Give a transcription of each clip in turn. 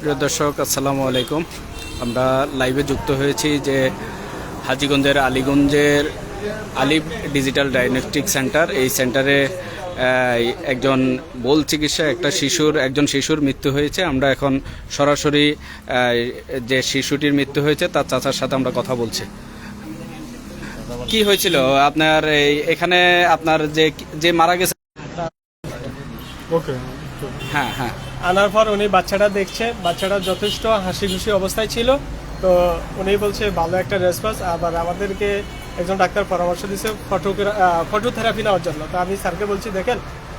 প্রিয় দর্শক আসসালামু আলাইকুম। আমরা লাইভে যুক্ত হয়েছি যে হাজিগঞ্জের আলীগঞ্জের আলিফ ডিজিটাল ডায়াগনস্টিক সেন্টার। এই সেন্টারে একজন বোল চিকিৎসা একটা শিশুর একজন শিশুর মৃত্যু হয়েছে। আমরা এখন সরাসরি যে শিশুটির মৃত্যু হয়েছে তার চাচার সাথে আমরা কথা বলছি। কি হয়েছিল? আপনার এই এখানে আপনার যে যে মারা গেছে? ওকে হ্যাঁ হ্যাঁ। আনার পর উনি বাচ্চাটা দেখছে, বাচ্চাটা যথেষ্ট হাসি খুশি অবস্থায় ছিল। তো উনি বলছে, ভালো একটা রেসপন্স আবার আমাদেরকে একজন ডাক্তার পরামর্শ দিচ্ছে ফটো ফটোথেরাপি নেওয়ার জন্য। তো আমি স্যারকে বলছি, দেখেন,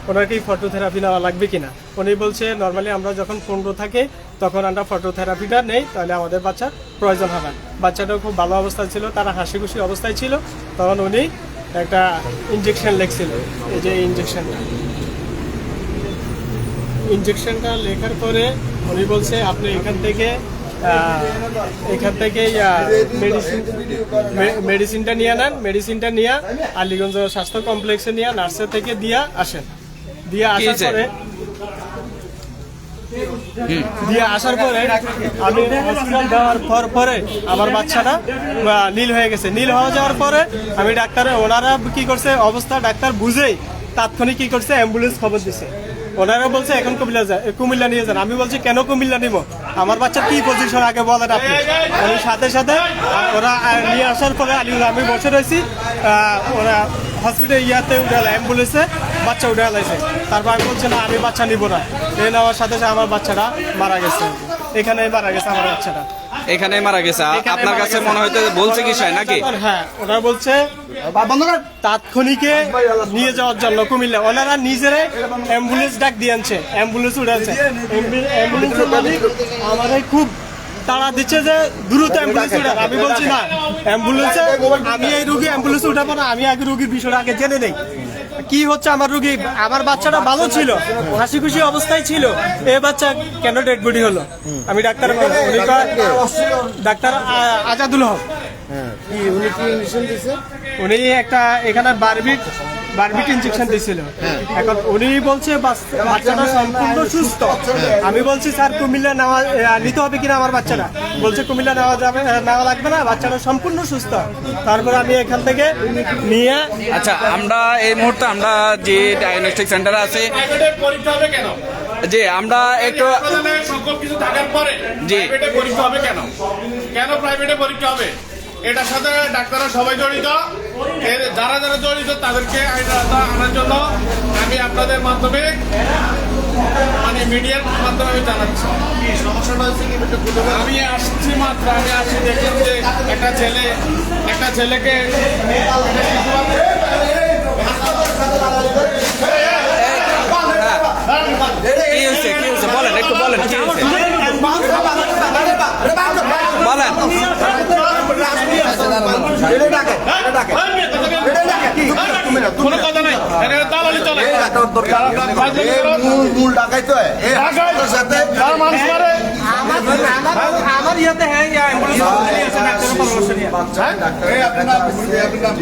ওনার কি ফটোথেরাপি নেওয়া লাগবে কিনা? উনি বলছে নর্মালি আমরা যখন পনেরো থাকে, তখন আমরা ফটোথেরাপিটা নেই, তাহলে আমাদের বাচ্চার প্রয়োজন হবে বাচ্চাটাও খুব ভালো অবস্থায় ছিল, তারা হাসি খুশি অবস্থায় ছিল। তখন উনি একটা ইঞ্জেকশন লেখছিল, এই যে ইঞ্জেকশনটা ইনজেকশনটা লেখার পরে উনি বলছে আপনি এখান থেকে এখান থেকে মেডিসিন মেডিসিনটা নিয়ে নেন মেডিসিনটা নিয়ে আলীগঞ্জ স্বাস্থ্য কমপ্লেক্সে নিয়ে নার্সের থেকে দিয়ে আসেন। দিয়ে আসার পরে দিয়ে আসার পরে আমি হসপিটাল যাওয়ার পর পরে আমার বাচ্চাটা নীল হয়ে গেছে। নীল হয়ে যাওয়ার পরে আমি ডাক্তার ওনারা কি করছে অবস্থা ডাক্তার বুঝেই তাৎক্ষণিক কি করছে অ্যাম্বুলেন্স খবর দিছে। ওনারা বলছে, এখন কুমিল্লা যায় কুমিল্লা নিয়ে যান। আমি বলছি, কেন কুমিল্লা নিব? আমার বাচ্চার কি পজিশন আগে বলেন আপনি? আমি সাথে সাথে, ওরা নিয়ে আসার পরে আলিউল আমি বসে রয়েছি। ওরা হসপিটাল ইয়াতে উঠে অ্যাম্বুলেন্সে বাচ্চা উঠে লাইছে। তারপর আমি বলছি, না, আমি বাচ্চা নিব না। এই নেওয়ার সাথে সাথে আমার বাচ্চাটা মারা গেছে। এখানে মারা গেছে আমার বাচ্চাটা। এখানে মারা গেছে। আপনার কাছে মনে হয়তো বলছে কি সাই নাকি? হ্যাঁ ওরা বলছে তাৎক্ষণিকে নিয়ে যাওয়ার জন্য কুমিল্লা। ওনারা নিজেরাই অ্যাম্বুলেন্স ডাক দিয়ে আনছে। অ্যাম্বুলেন্স উঠেছে অ্যাম্বুলেন্সের মালিক আমাদের খুব তারা দিচ্ছে যে দ্রুত অ্যাম্বুলেন্স উঠান আমি বলছি না অ্যাম্বুলেন্সে আমি এই রুগী অ্যাম্বুলেন্স উঠাবো না আমি আগে রুগীর বিষয়টা আগে জেনে নেই। কি হচ্ছে? আমার রুগী আমার বাচ্চাটা ভালো ছিল হাসি খুশি অবস্থায় ছিল। এ বাচ্চা কেন ডেড বডি হলো? আমি ডাক্তার উনি ডাক্তার আজাদুল হক। উনি দিছে উনি একটা এখানে বারবিট বারবিট ইনজেকশন দিছিল এখন উনি বলছে বাচ্চাটা সম্পূর্ণ সুস্থ। আমি বলছি স্যার কুমিল্লা নেওয়া নিতে হবে কিনা আমার বাচ্চাটা? বলছে কুমিল্লা নেওয়া যাবে নেওয়া লাগবে না বাচ্চাটা সম্পূর্ণ সুস্থ। তারপর আমি এখান থেকে নিয়ে আচ্ছা আমরা এই মুহূর্তে আমরা যে ডায়াগনস্টিক সেন্টারে আছে পরীক্ষা হবে কেন? যে আমরা একটু সকল কিছু থাকার পরে জি। পরীক্ষা হবে কেন? কেন প্রাইভেটে পরীক্ষা হবে? এটার সাথে ডাক্তাররা সবাই জড়িত। যারা যারা জড়িত তাদেরকে আইনের আনার জন্য আমি আপনাদের মাধ্যমে মানে মিডিয়ার মাধ্যমে আমি জানাচ্ছি। সমস্যাটা হচ্ছে। আমি আসছি মাত্র আমি আসছি দেখলাম যে একটা ছেলে একটা ছেলেকে কি হয়েছে কি হয়েছে? বলেন একটু বলেন কি হয়েছে? বলেন। কোনো কথা নাই। দালালি চলে। মূল মূল ডাকাই তো এ হাসপাতালের সাথে যারা মানুষ মারে। আমার ইয়াতে হ্যাঁ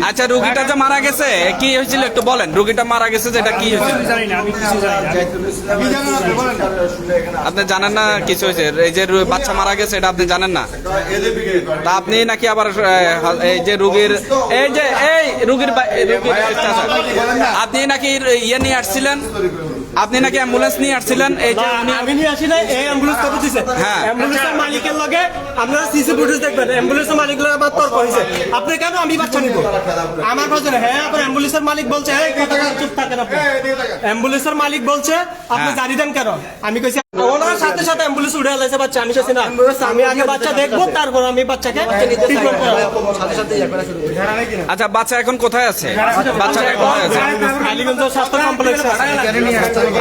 আচ্ছা রুগীটা যে মারা গেছে কি হয়েছিল একটু বলেন? রুগীটা মারা গেছে যেটা কি হয়েছিল? আপনি জানেন না কিছু হয়েছে? এই যে বাচ্চা মারা গেছে এটা আপনি জানেন না? তা আপনি নাকি আবার এই যে রুগীর এই যে এই রুগীর রুগীর চাচা, আপনি নাকি ইয়ে নিয়ে আসছিলেন? আপনি নাকি অ্যাম্বুলেন্স নিয়ে আসছিলেন? এই যে আমি আমি নিয়ে আসি না এই অ্যাম্বুলেন্স কত দিছে হ্যাঁ। অ্যাম্বুলেন্সের মালিকের লগে আপনারা সিসি ফুটেজ দেখবেন অ্যাম্বুলেন্সের মালিক লগে আবার তর্ক হইছে আপনি কেন আমি বাচ্চা নিব? আমার কথা হ্যাঁ আপনার অ্যাম্বুলেন্সের মালিক বলছে এই কথা চুপ থাকেন আপনি। অ্যাম্বুলেন্সের মালিক বলছে আপনি হ্যাঁ। জানি দেন কেন? আমি কইছি ওনার সাথে সাথে অ্যাম্বুলেন্স উঠে লাইছে বাচ্চা আমি কইছি না। আমি আগে বাচ্চা দেখব তারপর আমি বাচ্চাকে ট্রিটমেন্ট করাবো। আচ্ছা বাচ্চা এখন কোথায় আছে? বাচ্চাটা কোথায় আছে? আলীগঞ্জ স্বাস্থ্য কমপ্লেক্সে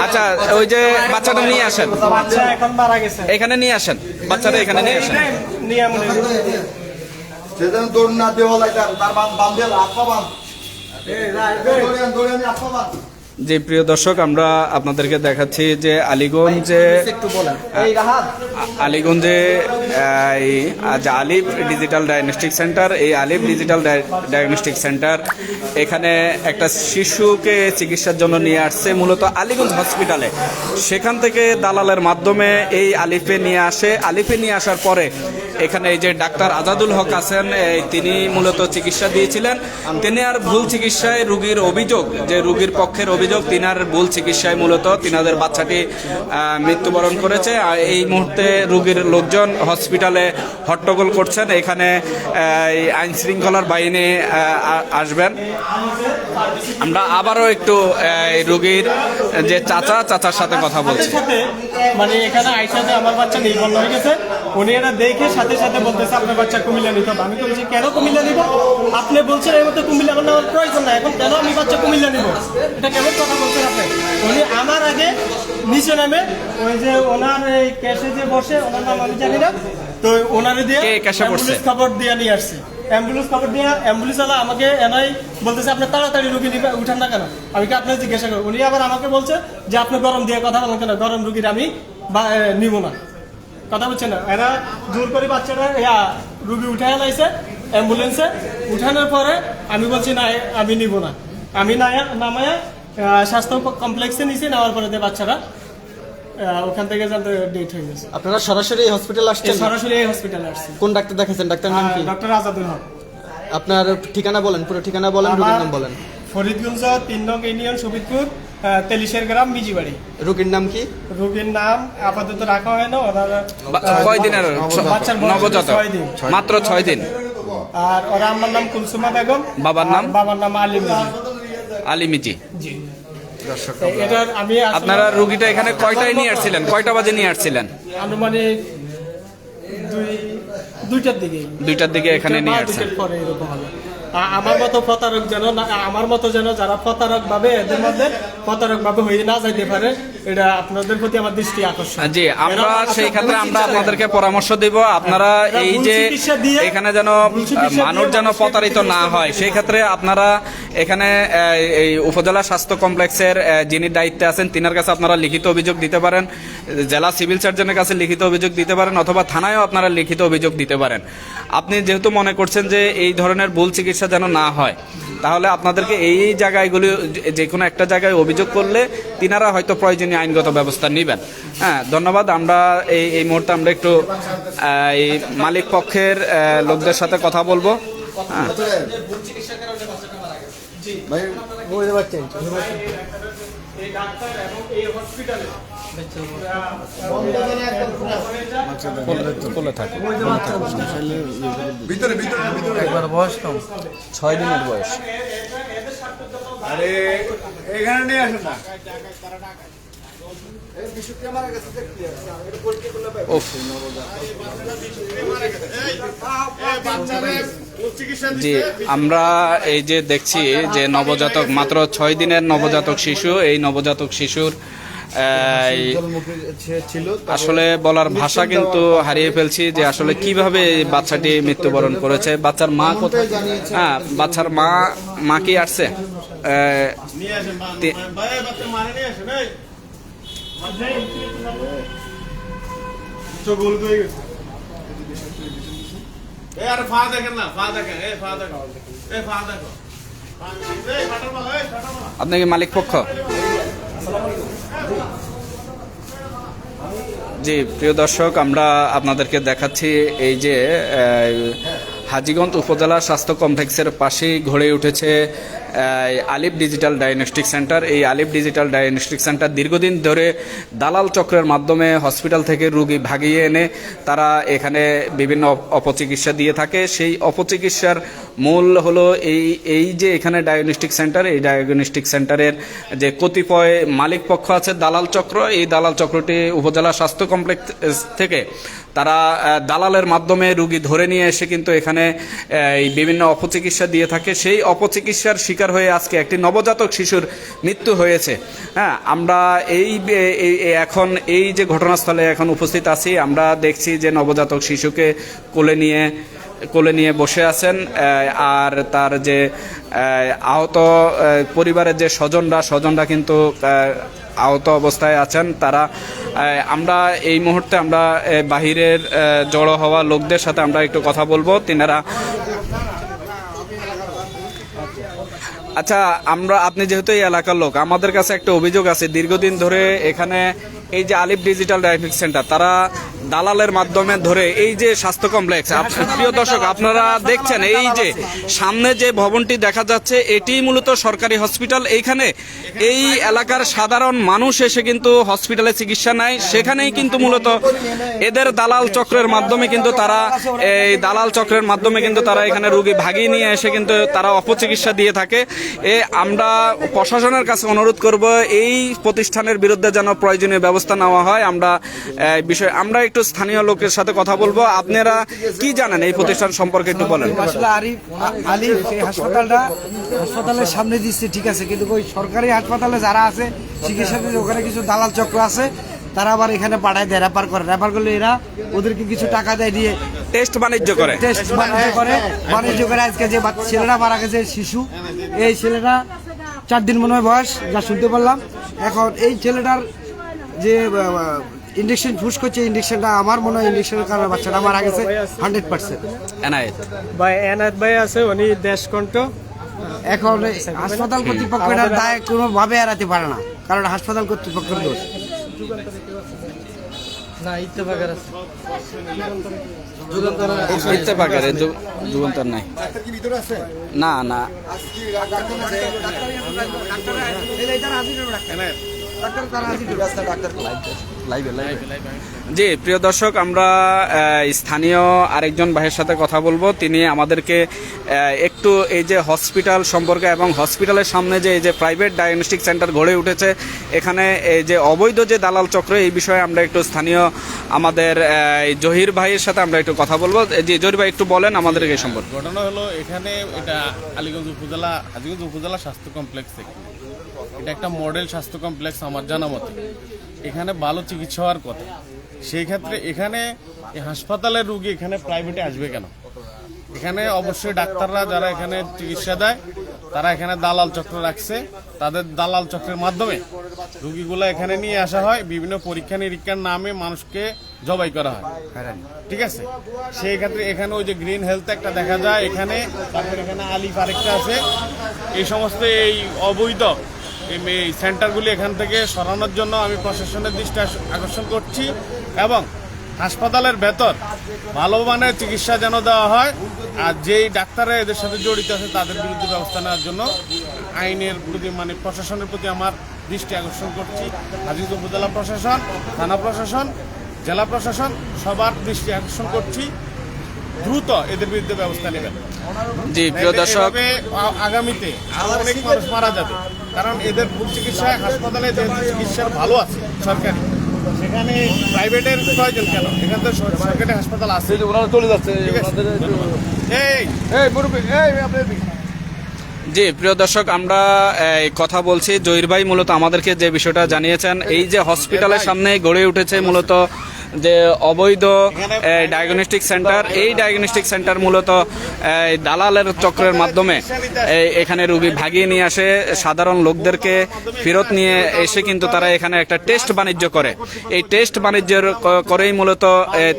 আচ্ছা ওই যে বাচ্চাটা নিয়ে আসেন। বাচ্চা এখন মারা গেছে। এখানে নিয়ে আসেন। বাচ্চাটা এখানে নিয়ে আসেন। নিয়ে মনে দৌড় না দেওয়া লাগে তার বান বান দিয়ে আত্মা বান দৌড়িয়ান দৌড়িয়ান আত্মা বান যে প্রিয় দর্শক আমরা আপনাদেরকে দেখাচ্ছি যে আলিগঞ্জে আলিগঞ্জে আলিফ ডিজিটাল ডায়াগনস্টিক সেন্টার এই আলিফ ডিজিটাল ডায়াগনস্টিক সেন্টার এখানে একটা শিশুকে চিকিৎসার জন্য নিয়ে আসছে মূলত আলিগঞ্জ হসপিটালে। সেখান থেকে দালালের মাধ্যমে এই আলিফে নিয়ে আসে। আলিফে নিয়ে আসার পরে এখানে এই যে ডাক্তার আজাদুল হক আছেন এই তিনি মূলত চিকিৎসা দিয়েছিলেন। তিনি আর ভুল চিকিৎসায় রুগীর অভিযোগ যে রুগীর পক্ষের অভিযোগ তিনার ভুল চিকিৎসায় মূলত তিনাদের বাচ্চাটি মৃত্যুবরণ করেছে। আর এই মুহূর্তে রুগীর লোকজন হসপিটালে হট্টগোল করছেন। এখানে আইন শৃঙ্খলার বাহিনী আসবেন। আমরা আবারও একটু রুগীর, যে চাচা, চাচার সাথে কথা বলছি। মানে এখানে আইসাতে আমার বাচ্চা নির্বন্ধ হয়ে গেছে। উনি এটা দেখে সাথে সাথে বলতেছে আপনার বাচ্চা কুমিল্লা নিতে হবে। আমি তো বলছি কেন কুমিল্লা নিব? আপনি বলছেন এই মতো কুমিল্লা এখন নেওয়ার প্রয়োজন না এখন কেন আমি বাচ্চা কুমিল্লা নিব? এটা কেমন কথা বলছেন আপনি? উনি আমার আগে নিচে নামে ওই যে ওনার এই ক্যাশে যে বসে ওনার নাম আমি জানি না তো ওনারে দিয়ে খবর দিয়ে নিয়ে আসছে। অ্যাম্বুলেন্স খবর দিয়ে অ্যাম্বুলেন্স আমাকে এনাই বলতেছে আপনি তাড়াতাড়ি রুগী নিবে উঠান না কেন? আমি কি আপনার জিজ্ঞাসা করি? উনি আবার আমাকে বলছে যে আপনি গরম দিয়ে কথা বলেন কেন? গরম রুগীর আমি নিব না। কথা বলছে না? এরা জোর করে বাচ্চাটা ইয়া, রুগী উঠায় লাইছে অ্যাম্বুলেন্সে। উঠানোর পরে আমি বলছি না আমি নিব না। আমি নায়া নামায়া স্বাস্থ্য কমপ্লেক্সে নিছি নেওয়ার পরে বাচ্চারা ওখান থেকে জানতে ডেট হয়ে গেছে। আপনারা সরাসরি হসপিটাল আসছেন? সরাসরি এই হসপিটালে আসছি। কোন ডাক্তার দেখাচ্ছেন ডাক্তার নাম কি? ডক্টর আজাদুল হক। আপনার ঠিকানা বলেন পুরো ঠিকানা বলেন রোগীর নাম বলেন। ফরিদগঞ্জ তিন নং ইউনিয়ন সুবিদপুর তেলিশের গ্রাম মিজিবাড়ি রোগীর নাম কি? রোগীর নাম আপাতত রাখা হয় না ওনারা কয় দিনের বাচ্চার নবজাতক। ছয় দিন। মাত্র ছয় দিন। আর ওরা আমার নাম কুলসুমা বেগম। বাবার নাম? বাবার নাম আলিম মিজি। আলিমিজি জি। আমি আপনারা রুগীটা এখানে কয়টায় নিয়ে আসছিলেন? কয়টা বাজে নিয়ে আসছিলেন? আনুমানিক দুইটার দিকে। দুইটার দিকে এখানে নিয়ে আসছেন। আমার মতো প্রতারক যেন আমার মতো যেন যারা প্রতারক ভাবে এদের মধ্যে প্রতারক ভাবে হয়ে না যাইতে পারে এটা আপনাদের প্রতি আমার দৃষ্টি আকর্ষণ। জি আমরা সেই ক্ষেত্রে আমরা আপনাদেরকে পরামর্শ দিব আপনারা এই যে এখানে যেন মানুষ যেন প্রতারিত না হয় সেই ক্ষেত্রে আপনারা এখানে এই উপজেলা স্বাস্থ্য কমপ্লেক্সের যিনি দায়িত্বে আছেন তিনার কাছে আপনারা লিখিত অভিযোগ দিতে পারেন জেলা সিভিল সার্জনের কাছে লিখিত অভিযোগ দিতে পারেন অথবা থানায়ও আপনারা লিখিত অভিযোগ দিতে পারেন। আপনি যেহেতু মনে করছেন যে এই ধরনের ভুল চিকিৎসা যেন না হয়। তাহলে আপনাদেরকে এই এই জায়গাগুলি যে- যে কোনো একটা জায়গায় অভিযোগ করলে তিনারা হয়তো প্রয়োজনীয় আইনগত ব্যবস্থা নেবেন। হ্যাঁ ধন্যবাদ। আমরা এই এই মুহূর্তে আমরা একটু এই মালিক পক্ষের লোকদের সাথে কথা বলব। হ্যাঁ। ভাই বুঝতে পারছেন? এই ডাক্তার এবং এই হসপিটালে ভিতরে ভিতরে ভিতরে ছয় দিনের বয়স। আরে এখানে নিয়ে আসেন না। জি আমরা এই যে দেখছি যে নবজাতক মাত্র ছয় দিনের নবজাতক শিশু। এই নবজাতক শিশুর আসলে বলার ভাষা কিন্তু হারিয়ে ফেলছি যে আসলে কীভাবে এই বাচ্চাটি মৃত্যুবরণ করেছে বাচ্চার মা কোথায়? হ্যাঁ বাচ্চার মা মা কি আসছে? আপনি কি মালিক পক্ষ? জি, প্রিয় দর্শক, আমরা আপনাদেরকে দেখাচ্ছি এই যে হাজিগঞ্জ উপজেলা স্বাস্থ্য কমপ্লেক্সের পাশেই গড়ে উঠেছে আলিফ ডিজিটাল ডায়াগনস্টিক সেন্টার। এই আলিফ ডিজিটাল ডায়াগনস্টিক সেন্টার দীর্ঘদিন ধরে দালাল চক্রের মাধ্যমে হসপিটাল থেকে রুগী ভাগিয়ে এনে তারা এখানে বিভিন্ন অপচিকিৎসা দিয়ে থাকে। সেই অপচিকিৎসার মূল হলো এই এই যে এখানে ডায়াগনস্টিক সেন্টার এই ডায়াগনস্টিক সেন্টারের যে কতিপয় মালিক পক্ষ আছে, দালাল চক্র, এই দালাল চক্রটি উপজেলা স্বাস্থ্য কমপ্লেক্স থেকে তারা দালালের মাধ্যমে রুগী ধরে নিয়ে এসে কিন্তু এখানে এই বিভিন্ন অপচিকিৎসা দিয়ে থাকে। সেই অপচিকিৎসার শিকার হয়ে আজকে একটি নবজাতক শিশুর মৃত্যু হয়েছে। হ্যাঁ আমরা এই- এখন এই যে ঘটনাস্থলে এখন উপস্থিত আছি, আমরা দেখছি যে নবজাতক শিশুকে কোলে নিয়ে কোলে নিয়ে বসে আছেন আর তার যে আহত পরিবারের যে স্বজনরা স্বজনরা কিন্তু আহত অবস্থায় আছেন। তারা আমরা এই মুহূর্তে আমরা বাহিরের জড়ো হওয়া লোকদের সাথে আমরা একটু কথা বলব। তিনারা আচ্ছা আমরা, আপনি যেহেতু এই এলাকার লোক, আমাদের কাছে একটা অভিযোগ আছে। দীর্ঘদিন ধরে এখানে এই যে আলিফ ডিজিটাল ডায়াগনস্টিক সেন্টার, তারা দালালের মাধ্যমে ধরে এই যে স্বাস্থ্য কমপ্লেক্স প্রিয় দর্শক, আপনারা দেখছেন এই যে সামনে যে ভবনটি দেখা যাচ্ছে, এটি মূলত সরকারি হসপিটাল। এইখানে এই এলাকার সাধারণ মানুষ এসে কিন্তু হসপিটালে চিকিৎসা নেয়। সেখানেই কিন্তু মূলত এদের দালাল চক্রের মাধ্যমে কিন্তু তারা, এই দালাল চক্রের মাধ্যমে কিন্তু তারা এখানে রুগী ভাগিয়ে নিয়ে এসে কিন্তু তারা অপচিকিৎসা দিয়ে থাকে। এ আমরা প্রশাসনের কাছে অনুরোধ করব, এই প্রতিষ্ঠানের বিরুদ্ধে যেন প্রয়োজনীয় ব্যবস্থা নেওয়া হয়। আমরা বিষয় আমরা একটু স্থানীয় লোকের সাথে কথা বলব। আপনারা কি জানেন এই প্রতিষ্ঠান সম্পর্কে একটু বলেন? আসলে আরিফ আ- আলিফ এই হাসপাতালটা হাসপাতালের সামনে দিচ্ছে ঠিক আছে। কিন্তু ওই সরকারি হাসপাতালে যারা আছে চিকিৎসা দিতে ওখানে কিছু দালাল চক্র আছে তারা আবার এখানে পাঠায় দেয় রেফার করে। রেফার করলে এরা ওদেরকে কিছু টাকা দেয় দিয়ে টেস্ট বাণিজ্য করে। টেস্ট বাণিজ্য করে। বাণিজ্য করে আজকে যে ছেলেরা মারা গেছে শিশু এই ছেলেটা চার দিন মনে হয় বয়স যা শুনতে পারলাম। এখন এই ছেলেটার যে ইঞ্জেকশন ফুস করছে ইঞ্জেকশনটা আমার মনে হয় ইঞ্জেকশনের কারণে বাচ্চাটা মারা গেছে হান্ড্রেড পার্সেন্ট এনায়েত ভাই এনাথ ভাই আছে উনি দেশকণ্ঠ এখন হাসপাতাল কর্তৃপক্ষ এটার দায় কোনোভাবে এড়াতে পারে না কারণ হাসপাতাল কর্তৃপক্ষের দোষ না না জি প্রিয় দর্শক আমরা স্থানীয় আরেকজন ভাইয়ের সাথে কথা বলব। তিনি আমাদেরকে একটু এই যে হসপিটাল সম্পর্কে এবং হসপিটালের সামনে যে এই যে প্রাইভেট ডায়াগনস্টিক সেন্টার গড়ে উঠেছে এখানে এই যে অবৈধ যে দালাল চক্র এই বিষয়ে আমরা একটু স্থানীয় আমাদের জহির ভাইয়ের সাথে আমরা একটু কথা বলব। জি জহির ভাই একটু বলেন আমাদেরকে এই সম্পর্কে। ঘটনা হলো এখানে এটা আলীগঞ্জ উপজেলা হাজিগঞ্জ উপজেলা স্বাস্থ্য কমপ্লেক্স থেকে এটা একটা মডেল স্বাস্থ্য কমপ্লেক্স আমার জানা মতে। এখানে ভালো চিকিৎসা হওয়ার কথা। সেই ক্ষেত্রে এখানে হাসপাতালের রুগী এখানে প্রাইভেটে আসবে কেন? এখানে অবশ্যই ডাক্তাররা যারা এখানে চিকিৎসা দেয়, তারা এখানে দালাল চক্র রাখছে। তাদের দালাল চক্রের মাধ্যমে রুগীগুলো এখানে নিয়ে আসা হয়। বিভিন্ন পরীক্ষা নিরীক্ষার নামে মানুষকে জবাই করা হয়। ঠিক আছে? সেই ক্ষেত্রে এখানে ওই যে গ্রিন হেলথ একটা দেখা যায়। এখানে তারপর এখানে আলিফ আরেকটা আছে। এই সমস্ত এই অবৈধ এই সেন্টারগুলি এখান থেকে সরানোর জন্য আমি প্রশাসনের দৃষ্টি আকর্ষণ করছি এবং হাসপাতালের ভেতর ভালো মানের চিকিৎসা যেন দেওয়া হয়, আর যেই ডাক্তাররা এদের সাথে জড়িত আছে তাদের বিরুদ্ধে ব্যবস্থা নেওয়ার জন্য আইনের প্রতি মানে প্রশাসনের প্রতি আমার দৃষ্টি আকর্ষণ করছি। হাজির উপজেলা প্রশাসন, থানা প্রশাসন, জেলা প্রশাসন সবার দৃষ্টি আকর্ষণ করছি। দ্রুত এদের বিরুদ্ধে ব্যবস্থা নেবেন। জি প্রিয় দর্শক। আগামীতে আরও অনেক মানুষ মারা যাবে। কারণ এদের ভুল চিকিৎসায় হাসপাতালে যেহেতু চিকিৎসার ভালো আছে সরকারি সেখানে প্রাইভেটের প্রয়োজন কেন? এখানে তো সরকারি হাসপাতাল আছে। ওনারা চলে যাচ্ছে এই। জি প্রিয় দর্শক আমরা এই, কথা বলছি। জহির ভাই মূলত আমাদেরকে যে বিষয়টা জানিয়েছেন এই যে হসপিটালের সামনে গড়ে উঠেছে মূলত যে অবৈধ ডায়াগনস্টিক সেন্টার এই ডায়াগনস্টিক সেন্টার মূলত দালালের চক্রের মাধ্যমে এখানে রুগী ভাগিয়ে নিয়ে আসে, সাধারণ লোকদেরকে ফেরত নিয়ে এসে কিন্তু তারা এখানে একটা টেস্ট বাণিজ্য করে। এই টেস্ট বাণিজ্যের করেই মূলত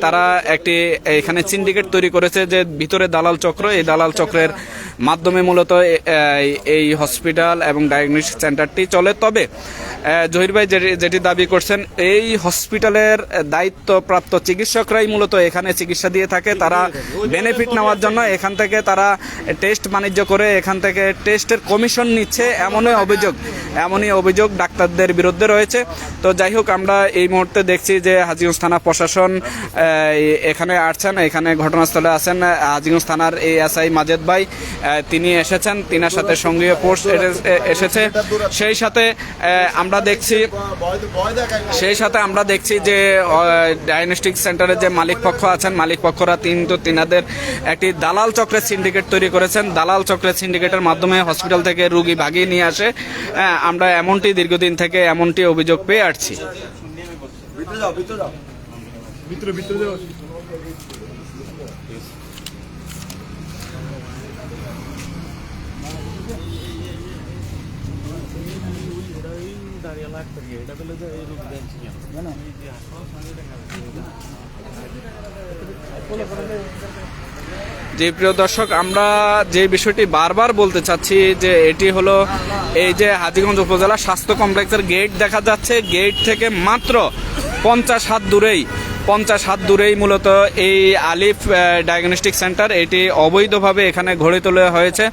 তারা একটি, এখানে সিন্ডিকেট তৈরি করেছে যে ভিতরে দালাল চক্র, এই দালাল চক্রের মাধ্যমে মূলত এই- হসপিটাল এবং ডায়াগনস্টিক সেন্টারটি চলে। তবে জহির ভাই যেটি- দাবি করছেন, এই হসপিটালের দায়িত্বপ্রাপ্ত চিকিৎসকরাই মূলত এখানে চিকিৎসা দিয়ে থাকে। তারা বেনিফিট নেওয়ার জন্য এখান থেকে তারা টেস্ট বাণিজ্য করে, এখান থেকে টেস্টের কমিশন নিচ্ছে এমনই অভিযোগ এমনই অভিযোগ ডাক্তারদের বিরুদ্ধে রয়েছে। তো যাই হোক, আমরা এই মুহূর্তে দেখছি যে হাজিগঞ্জ থানা প্রশাসন এখানে আসছেন, এখানে ঘটনাস্থলে আছেন হাজিগঞ্জ থানার এই এসআই মাজেদ ভাই। তিনি এসেছেন, তিনার সাথে সঙ্গীয় পোস্ট এসেছে। সেই সাথে আমরা দেখছি, সেই সাথে আমরা দেখছি যে ডায়াগনস্টিক সেন্টারের যে মালিক পক্ষ আছেন মালিক পক্ষরা কিন্তু তিনাদের একটি দালাল চক্রের সিন্ডিকেট তৈরি করেছেন। দালাল চক্রের সিন্ডিকেটের মাধ্যমে হসপিটাল থেকে রুগী ভাগিয়ে নিয়ে আসে। হ্যাঁ, আমরা এমনটি দীর্ঘদিন থেকে এমনটি অভিযোগ পেয়ে আসছি। যে প্রিয় দর্শক, আমরা যে বিষয়টি বারবার বলতে চাচ্ছি যে এটি হলো এই যে হাজিগঞ্জ উপজেলা স্বাস্থ্য কমপ্লেক্সের গেট দেখা যাচ্ছে। গেট থেকে মাত্র পঞ্চাশ হাত দূরেই পঞ্চাশ হাত দূরেই মূলত এই আলিফ ডায়াগনস্টিক সেন্টার এটি অবৈধভাবে এখানে গড়ে তোলা হয়েছে।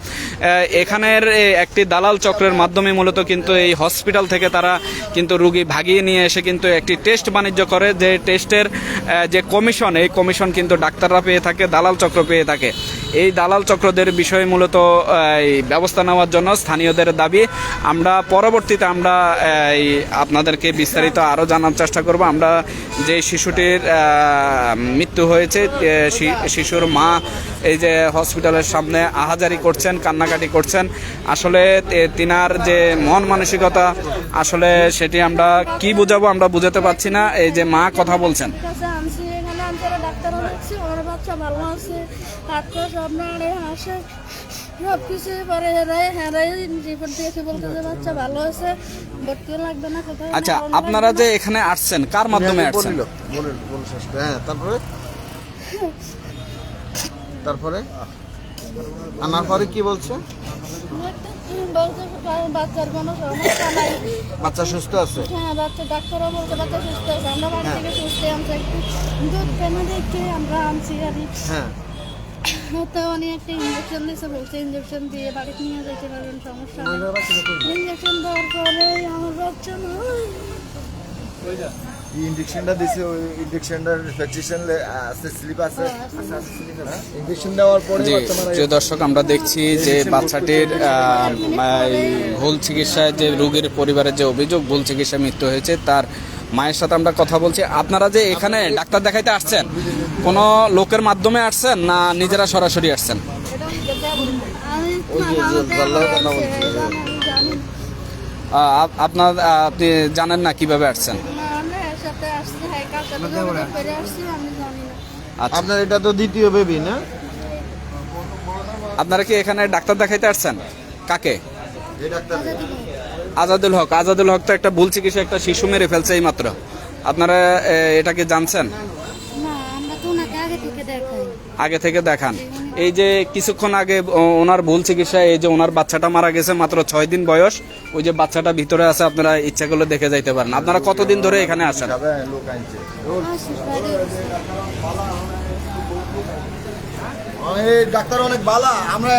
এখানের একটি দালাল চক্রের মাধ্যমে মূলত কিন্তু এই হসপিটাল থেকে তারা কিন্তু রুগী ভাগিয়ে নিয়ে এসে কিন্তু একটি টেস্ট বাণিজ্য করে, যে টেস্টের যে কমিশন এই কমিশন কিন্তু ডাক্তাররা পেয়ে থাকে, দালাল চক্র পেয়ে থাকে। এই দালাল চক্রদের বিষয়ে মূলত ব্যবস্থা নেওয়ার জন্য স্থানীয়দের দাবি। আমরা পরবর্তীতে আমরা আপনাদেরকে বিস্তারিত আরও জানার চেষ্টা করব। আমরা যে শিশুটির মৃত্যু হয়েছে শিশুর মা এই যে হসপিটালের সামনে আহাজারি করছেন, কান্নাকাটি করছেন। আসলে তিনার যে মন মানসিকতা, আসলে সেটি আমরা কি বুঝাবো আমরা বুঝাতে পারছি না। এই যে মা কথা বলছেন। আমার বাচ্চা ভালো আছে হাসে। সব কিছু পরে হেরাই হেরাই রিপোর্ট দিয়েছে বলতে যে বাচ্চা ভালো আছে ভর্তিও লাগবে না কোথাও আচ্ছা আপনারা যে এখানে আসছেন কার মাধ্যমে আসছেন? বলিল বলে শেষ করে। হ্যাঁ তারপরে? তারপরে? আনার পরে কি বলছে? বলছে বাচ্চার কোনো সমস্যা নাই। বাচ্চা সুস্থ আছে? হ্যাঁ বাচ্চা ডাক্তারও বলছে বাচ্চা সুস্থ আছে। আমরা বাড়ি থেকে সুস্থ আনছি একটু দুধ কেন দেখে আমরা আনছি আর কি। হ্যাঁ। তো উনি একটা ইঞ্জেকশন দিয়েছে বলছে ইঞ্জেকশন দিয়ে বাড়িতে নিয়ে যেতে পারবেন সমস্যা নেই। ইঞ্জেকশন দেওয়ার পরে আমার বাচ্চা নয় ইঞ্জেকশনটা দিছে ওই ইঞ্জেকশনটার ভ্যাকসিনেশন আছে স্লিপ আছে। ইঞ্জেকশন দেওয়ার পরে জি বাচ্চা মারা প্রিয় দর্শক আমরা দেখছি যে বাচ্চাটির ভুল চিকিৎসায় যে রোগীর পরিবারের যে অভিযোগ ভুল চিকিৎসায় মৃত্যু হয়েছে তার মায়ের সাথে আমরা কথা বলছি। আপনারা যে এখানে ডাক্তার দেখাইতে আসছেন কোনো লোকের মাধ্যমে আসছেন না নিজেরা সরাসরি আসছেন? আপনার আপনি জানেন না কীভাবে আসছেন? না আচ্ছা। আপনার এটা তো দ্বিতীয় বেবি না? আপনারা কি এখানে ডাক্তার দেখাইতে আসছেন? কাকে? আজাদুল হক আজাদুল হক তো একটা ভুল চিকিৎসা একটা শিশু মেরে ফেলছে এই মাত্র আপনারা এ, এটা কি জানছেন? না আমরা তো ওনাকে আগে থেকে দেখাই। আগে থেকে দেখান। এই যে কিছুক্ষণ আগে ওনার ভুল চিকিৎসায় এই যে ওনার বাচ্চাটা মারা গেছে মাত্র ছয় দিন বয়স ওই যে বাচ্চাটা ভিতরে আছে আপনারা ইচ্ছা করলে দেখে যাইতে পারেন। আপনারা কতদিন ধরে এখানে আসেন ডাক্তার অনেক বালা আমরা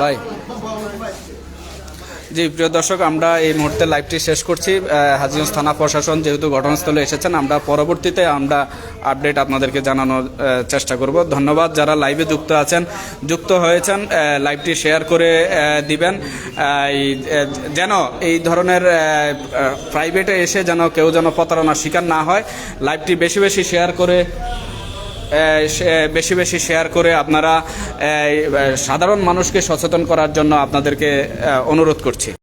ভাই জি, প্রিয় দর্শক, আমরা এই মুহূর্তে লাইভটি শেষ করছি। হাজীগঞ্জ থানা প্রশাসন যেহেতু ঘটনাস্থলে এসেছেন, আমরা পরবর্তীতে আমরা আপডেট আপনাদেরকে জানানোর চেষ্টা করব। ধন্যবাদ যারা লাইভে যুক্ত আছেন। যুক্ত হয়েছেন লাইভটি শেয়ার করে দিবেন। যেন এই ধরনের প্রাইভেটে এসে যেন কেউ যেন প্রতারণার শিকার না হয়। লাইভটি বেশি বেশি শেয়ার করে বেশি বেশি শেয়ার করে আপনারা সাধারণ মানুষকে সচেতন করার জন্য আপনাদেরকে অনুরোধ করছি।